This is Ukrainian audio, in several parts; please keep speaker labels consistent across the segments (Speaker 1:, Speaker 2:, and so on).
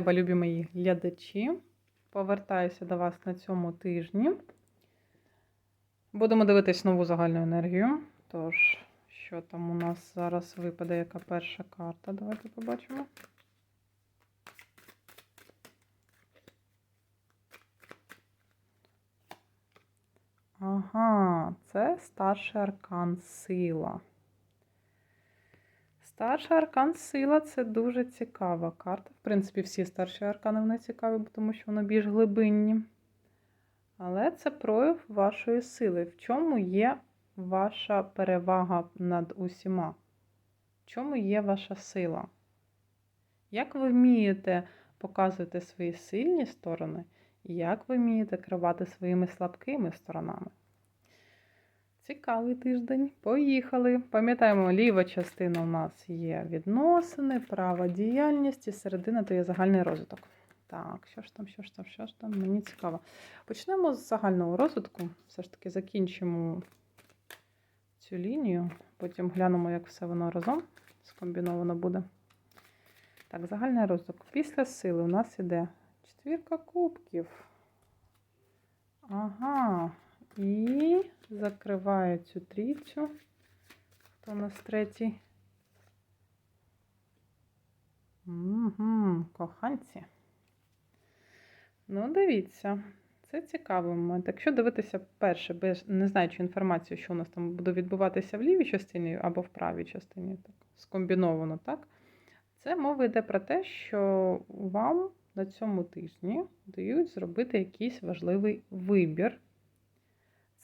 Speaker 1: Любі мої глядачі, повертаюся до вас на цьому тижні. Будемо дивитись нову загальну енергію. Тож, що там у нас зараз випаде, яка перша карта? Давайте побачимо. Ага, це старший аркан сила. Старший аркан сила це дуже цікава карта. В принципі, всі старші аркани вони цікаві, тому що вони більш глибинні. Але це прояв вашої сили. В чому є ваша перевага над усіма? В чому є ваша сила? Як ви вмієте показувати свої сильні сторони, як ви вмієте керувати своїми слабкими сторонами? Цікавий тиждень. Поїхали. Пам'ятаємо, ліва частина у нас є відносини, права діяльність і середина то є загальний розвиток. Так, що ж там, що ж там, що ж там? Мені цікаво. Почнемо з загального розвитку. Все ж таки закінчимо цю лінію, потім глянемо, як все воно разом скомбіновано буде. Так, загальний розвиток. Після сили у нас іде четвірка кубків. Ага. Закриваю цю трійцю. Хто у нас третій? Угу, коханці. Ну, дивіться, це цікавий момент. Якщо дивитися перше, без не знаючи інформацію, що у нас там буде відбуватися в лівій частині або в правій частині, так, скомбіновано, так? Це мова йде про те, що вам на цьому тижні дають зробити якийсь важливий вибір.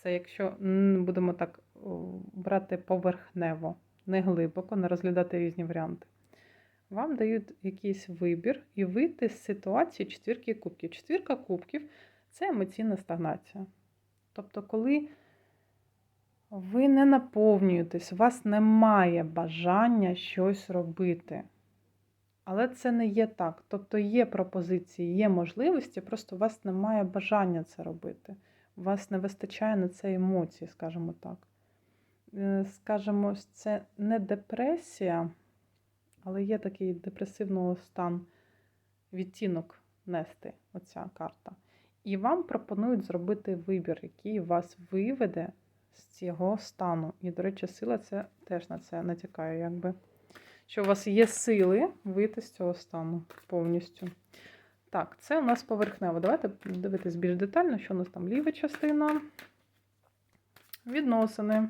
Speaker 1: Це якщо будемо так брати поверхнево, не глибоко, не розглядати різні варіанти. Вам дають якийсь вибір і вийти з ситуації четвірки кубків. Четвірка кубків це емоційна стагнація. Тобто, коли ви не наповнюєтесь, у вас немає бажання щось робити. Але це не є так. Тобто є пропозиції, є можливості, просто у вас немає бажання це робити. У вас не вистачає на це емоцій, скажімо так. Скажімо, це не депресія, але є такий депресивний стан, відтінок нести, оця карта. І вам пропонують зробити вибір, який вас виведе з цього стану. І, до речі, сила це теж на це натякає, якби. Що у вас є сили вийти з цього стану повністю. Так, це у нас поверхнево. Давайте дивитись більш детально, що у нас там ліва частина. Відносини.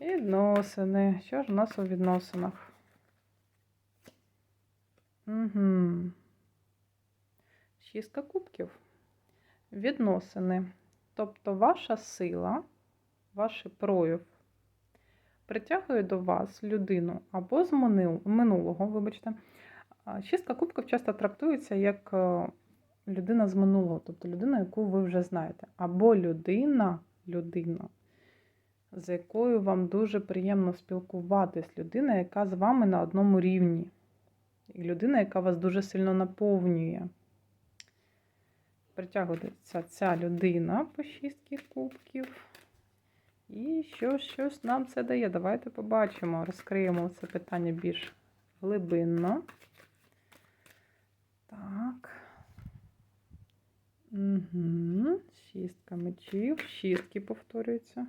Speaker 1: Відносини. Що ж у нас у відносинах? Угу. Шістка кубків. Відносини. Тобто ваша сила, ваш прояв притягує до вас людину або з минулого, вибачте. Шістка кубків часто трактується як е, людина з минулого, тобто людина, яку ви вже знаєте. Або людина, людина, з якою вам дуже приємно спілкуватись, людина, яка з вами на одному рівні. І людина, яка вас дуже сильно наповнює. Притягується ця людина по шістки кубків. І що щось нам це дає? Давайте побачимо, розкриємо це питання більш глибинно. Так. Угу. Шістка мечів, шістки повторюються.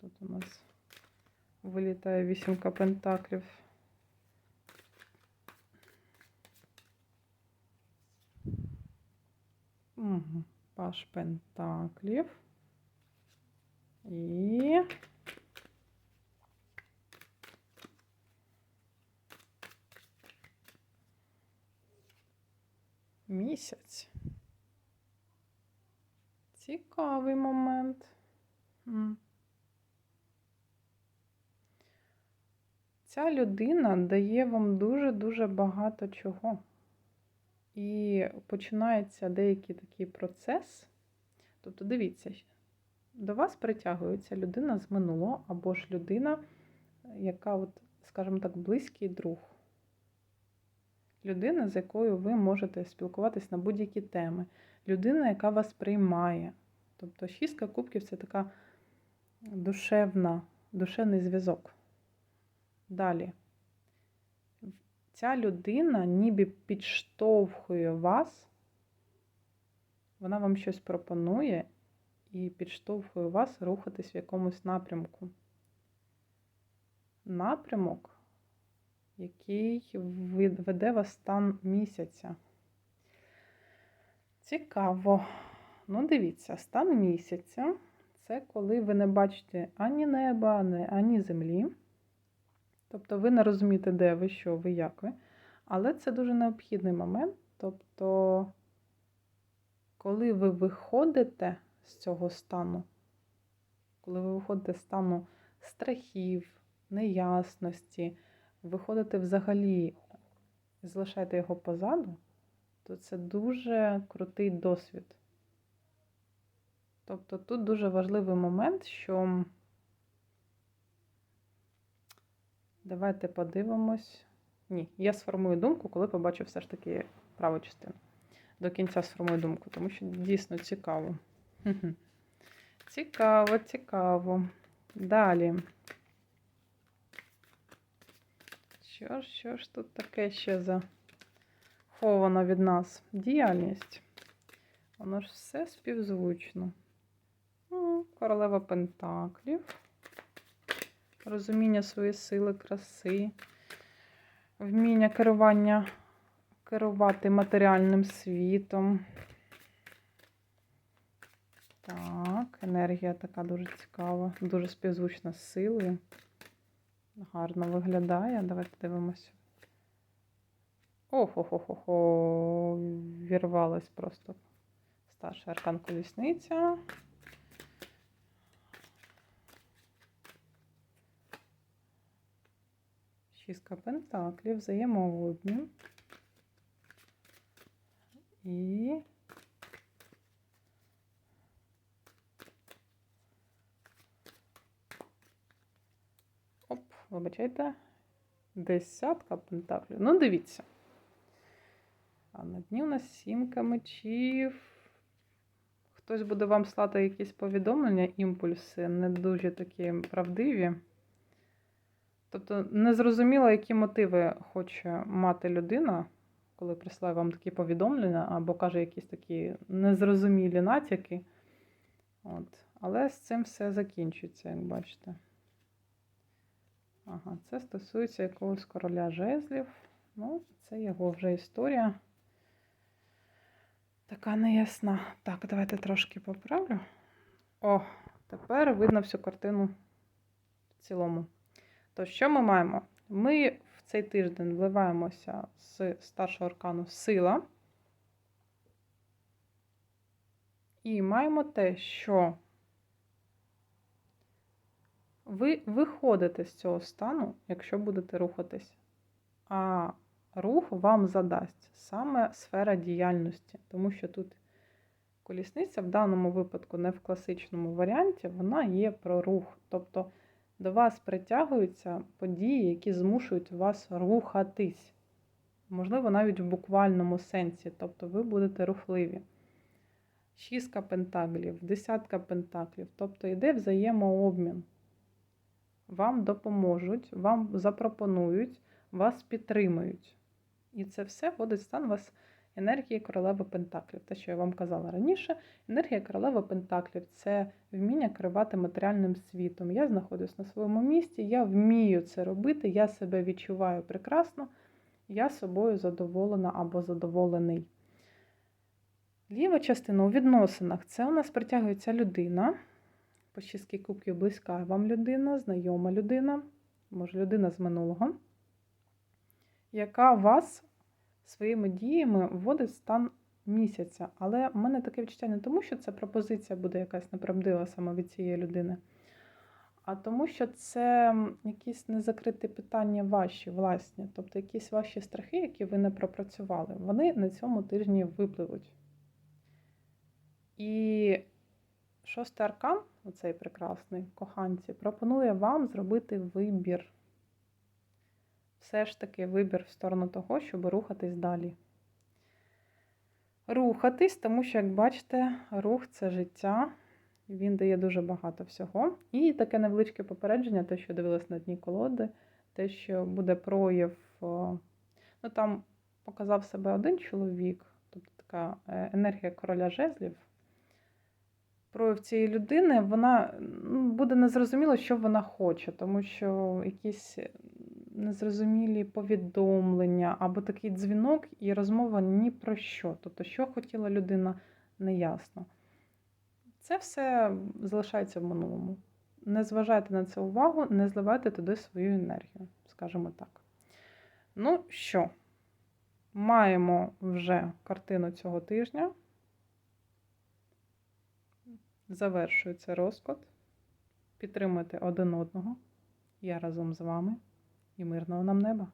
Speaker 1: Тут у нас вилітає вісімка пентаклів. Угу. Паш пентаклів. І місяць. Цікавий момент. Ця людина дає вам дуже-дуже багато чого. І починається деякий такий процес. Тобто, дивіться, до вас притягується людина з минулого, або ж людина, яка, от, скажімо так, близький друг людина, з якою ви можете спілкуватись на будь-які теми, людина, яка вас приймає. Тобто шістка кубків це така душевна, душевний зв'язок. Далі. ця людина ніби підштовхує вас, вона вам щось пропонує і підштовхує вас рухатись в якомусь напрямку. Напрямок, який веде вас стан місяця. Цікаво. Ну, дивіться, стан місяця це коли ви не бачите ані неба, ані- землі. Тобто ви не розумієте, де ви, що ви, як ви. Але це дуже необхідний момент. Тобто, коли ви виходите з цього стану, коли ви виходите з стану страхів, неясності, виходите взагалі, залишаєте його позаду, то це дуже крутий досвід. Тобто тут дуже важливий момент, що давайте подивимось. Ні, я сформую думку, коли побачу все ж таки праву частину. До кінця сформую думку, тому що дійсно цікаво. Цікаво, цікаво. Далі. Що ж, що ж тут таке ще заховано від нас? Діяльність. Воно ж все співзвучно. М, Королева Пентаклів. Розуміння своєї сили, краси, вміння керування, керувати матеріальним світом. Так, енергія така дуже цікава, дуже співзвучна з силою. Гарно виглядає. Давайте дивимося. Охо-хо-хо-хо. Вірвалась просто старший аркан колісниця. Шістка пентаклів, взаємообмін. І вибачайте. Десятка пентаклів. Ну, дивіться. А на дні у нас сімка мечів. Хтось буде вам слати якісь повідомлення, імпульси, не дуже такі правдиві. Тобто, незрозуміло, які мотиви хоче мати людина, коли присилає вам такі повідомлення, або каже якісь такі незрозумілі натяки. От. Але з цим все закінчується, як бачите. Ага, це стосується якогось короля жезлів. Ну, це його вже історія. Така неясна. Так, давайте трошки поправлю. О, тепер видно всю картину в цілому. То що ми маємо? Ми в цей тиждень вливаємося з старшого аркану сила. І маємо те, що ви виходите з цього стану, якщо будете рухатись. А рух вам задасть саме сфера діяльності, тому що тут колісниця в даному випадку, не в класичному варіанті, вона є про рух. Тобто до вас притягуються події, які змушують вас рухатись. Можливо, навіть в буквальному сенсі, тобто ви будете рухливі. Шістка пентаклів, десятка пентаклів, тобто йде взаємообмін. Вам допоможуть, вам запропонують, вас підтримують. І це все вводить стан вас енергії королеви Пентаклів. Те, що я вам казала раніше, енергія королеви Пентаклів це вміння керувати матеріальним світом. Я знаходжусь на своєму місці, я вмію це робити, я себе відчуваю прекрасно, я собою задоволена або задоволений. Ліва частина у відносинах це у нас притягується людина. По шістки кубків близька вам людина, знайома людина, може людина з минулого, яка вас своїми діями вводить в стан місяця. Але в мене таке відчуття не тому, що ця пропозиція буде якась неправдива саме від цієї людини, а тому, що це якісь незакриті питання ваші, власні, тобто якісь ваші страхи, які ви не пропрацювали, вони на цьому тижні випливуть. І шостий аркан, оцей прекрасний коханці, пропонує вам зробити вибір. Все ж таки вибір в сторону того, щоб рухатись далі. Рухатись, тому що, як бачите, рух це життя, він дає дуже багато всього. І таке невеличке попередження, те, що дивилась на дні колоди, те, що буде прояв. Ну там показав себе один чоловік, тобто така е, енергія короля жезлів. Прояв цієї людини, вона ну, буде незрозуміло, що вона хоче, тому що якісь незрозумілі повідомлення або такий дзвінок і розмова ні про що. Тобто, що хотіла людина, неясно. Це все залишається в минулому. Не зважайте на це увагу, не зливайте туди свою енергію, скажімо так. Ну що, маємо вже картину цього тижня. Завершується розклад. Підтримуйте один одного. Я разом з вами і мирного нам неба.